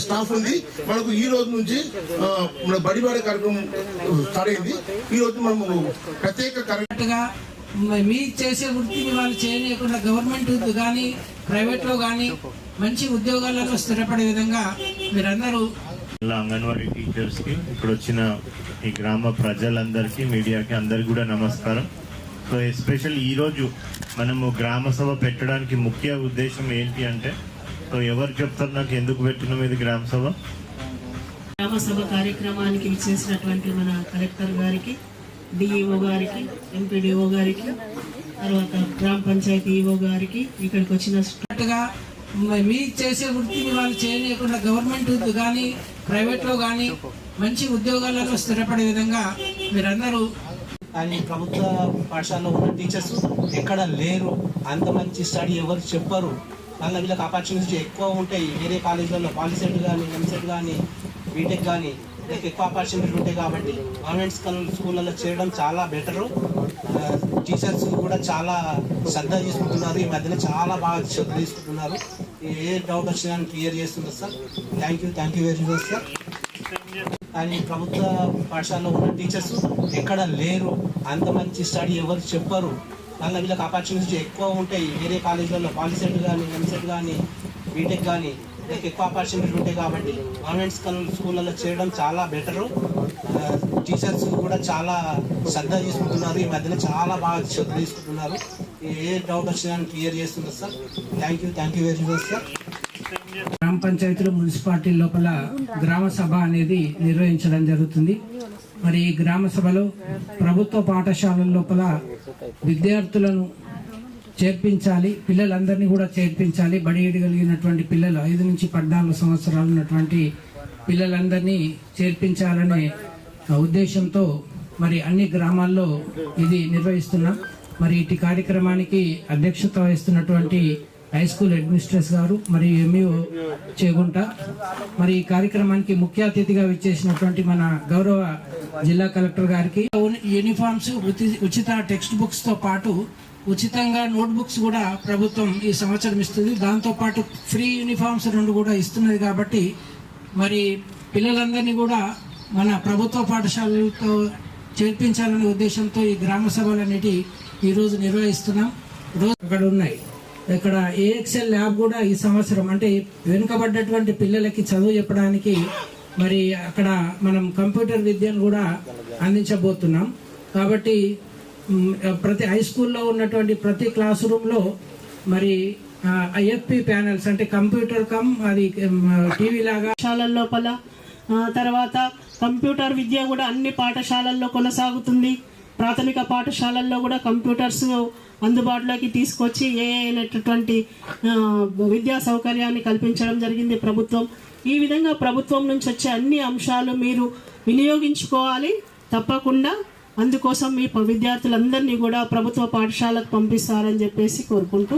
Staff ఉంది. మనకు ఈ రోజు నుంచి మన బడిబాడే కార్యక్రమం స్టార్ట్ అయింది ఈ రోజు మనము ప్రత్యేక అన్నట్టుగా మ- చేసే వృత్తిని వాళ్ళు చేయలేకుండా గవర్నమెంట్ కానీ ప్రైవేట్లో కానీ మంచి ఉద్యోగాలలో స్థిరపడే విధంగా మీరందరూ ఇలా అంగన్వాడీ టీచర్స్కి ఇక్కడ వచ్చిన ఈ గ్రామ ప్రజలందరికీ మీడియాకి అందరికి కూడా నమస్కారం. సో ఎస్పెషల్ ఈ రోజు మనము గ్రామ సభ పెట్టడానికి ముఖ్య ఉద్దేశం ఏంటి అంటే ఎవరు చెప్తారు? నాకు ఎందుకు పెట్టినాం ఇది గ్రామ సభ? గ్రామ సభ కార్యక్రమానికి విచ్చేసినటువంటి మన కలెక్టర్ గారికి డిఈఓ గారికి ఎంపీడీఓ గారికి తర్వాత గ్రామ పంచాయతీ ఈఓ గారికి ఇక్కడికి వచ్చిన మ- మీ చేసే వృత్తిని వాళ్ళు చేయలేకుండా గవర్నమెంట్ కానీ ప్రైవేట్లో కానీ మంచి ఉద్యోగాలలో స్థిరపడే విధంగా మీరందరూ కానీ ప్రభుత్వ పాఠశాలలో ఉన్న టీచర్స్ ఎక్కడ లేరు. అంత మంచి స్టడీ ఎవరు చెప్పరు. మళ్ళీ వీళ్ళకి ఆపర్చునిటీస్ ఎక్కువ ఉంటాయి. వేరే కాలేజీలలో పాలిసెట్ కానీ ఎంసెట్ కానీ బీటెక్ కానీ వీళ్ళకి ఎక్కువ ఆపర్చునిటీస్ ఉంటాయి కాబట్టి గవర్నమెంట్ స్కూళ్ళలో చేయడం చాలా బెటరు టీచర్స్ కూడా చాలా శ్రద్ధ తీసుకుంటున్నారు. ఈ మధ్యన చాలా బాగా శ్రద్ధ తీసుకుంటున్నారు. ఏ డౌట్ వచ్చినా క్లియర్ చేస్తున్నారు sir. Thank you thank you very much sir కానీ ప్రభుత్వ పాఠశాలలో ఉన్న టీచర్స్ ఎక్కడ లేరు. అంత మంచి స్టడీ ఎవరు చెప్పరు. మళ్ళీ వీళ్ళకి ఆపర్చునిటీస్ ఎక్కువ ఉంటాయి. వేరే కాలేజీలలో పాలిసెట్ కానీ ఎంసెట్ కానీ బీటెక్ కానీ వీళ్ళకి ఎక్కువ ఆపర్చునిటీస్ ఉంటాయి కాబట్టి గవర్నమెంట్ స్కూళ్ళలో చేయడం చాలా బెటరు టీచర్స్ కూడా చాలా శ్రద్ధ తీసుకుంటున్నారు. ఈ మధ్యన చాలా బాగా శ్రద్ధ తీసుకుంటున్నారు. ఏ డౌట్ వచ్చినా క్లియర్ చేస్తున్నారు sir thank you thank you very much sir గ్రామ పంచాయతీలు మున్సిపాలిటీ లోపల గ్రామ సభ అనేది నిర్వహించడం జరుగుతుంది. మరి ఈ గ్రామ సభలో ప్రభుత్వ పాఠశాలల లోపల విద్యార్థులను చేర్పించాలి పిల్లలందరినీ కూడా చేర్పించాలి. బడి కలిగినటువంటి పిల్లలు ఐదు నుంచి పద్నాలుగు సంవత్సరాలు ఉన్నటువంటి పిల్లలందరినీ చేర్పించాలనే ఉద్దేశంతో మరి అన్ని గ్రామాల్లో ఇది నిర్వహిస్తున్నాం. మరి ఇటు కార్యక్రమానికి అధ్యక్షత వహిస్తున్నటువంటి హై స్కూల్ అడ్మినిస్ట్రేటర్ గారు మరి ఏమీ చేగుంట. మరి ఈ కార్యక్రమానికి ముఖ్య అతిథిగా విచ్చేసినటువంటి మన గౌరవ జిల్లా కలెక్టర్ గారికి. యూనిఫామ్స్ ఉచి- ఉచిత టెక్స్ట్ బుక్స్తో పాటు ఉచితంగా నోట్బుక్స్ కూడా ప్రభుత్వం ఈ సంవత్సరం ఇస్తుంది. దాంతోపాటు ఫ్రీ యూనిఫామ్స్ రెండు కూడా ఇస్తున్నది కాబట్టి మరి పిల్లలందరినీ కూడా మన ప్రభుత్వ పాఠశాలలతో చేర్పించాలనే ఉద్దేశంతో ఈ గ్రామ సభలు అనేటి ఈరోజు నిర్వహిస్తున్నాం. రోజు అక్కడ ఉన్నాయి. ఇక్కడ ఏఎక్స్ఎల్ ల్యాబ్ కూడా ఈ సంవత్సరం అంటే వెనుకబడ్డటువంటి పిల్లలకి చదువు చెప్పడానికి మరి అక్కడ మనం కంప్యూటర్ విద్యను కూడా అందించబోతున్నాం. కాబట్టి ప్రతి హై స్కూల్లో ఉన్నటువంటి ప్రతి క్లాస్ రూమ్లో మరి ఐఎఫ్పి ప్యానెల్స్ అంటే కంప్యూటర్ కమ్ అది టీవీ లాగా పాఠశాలల లోపల తర్వాత కంప్యూటర్ విద్య కూడా అన్ని పాఠశాలల్లో కొనసాగుతుంది. ప్రాథమిక పాఠశాలల్లో కూడా కంప్యూటర్స్ అందుబాటులోకి తీసుకొచ్చి ఏ అయినటువంటి విద్యా సౌకర్యాన్ని కల్పించడం జరిగింది ప్రభుత్వం. ఈ విధంగా ప్రభుత్వం నుంచి వచ్చే అన్ని అంశాలు మీరు వినియోగించుకోవాలి. తప్పకుండా అందుకోసం మీ విద్యార్థులందరినీ కూడా ప్రభుత్వ పాఠశాలకు పంపిస్తారని చెప్పేసి కోరుకుంటూ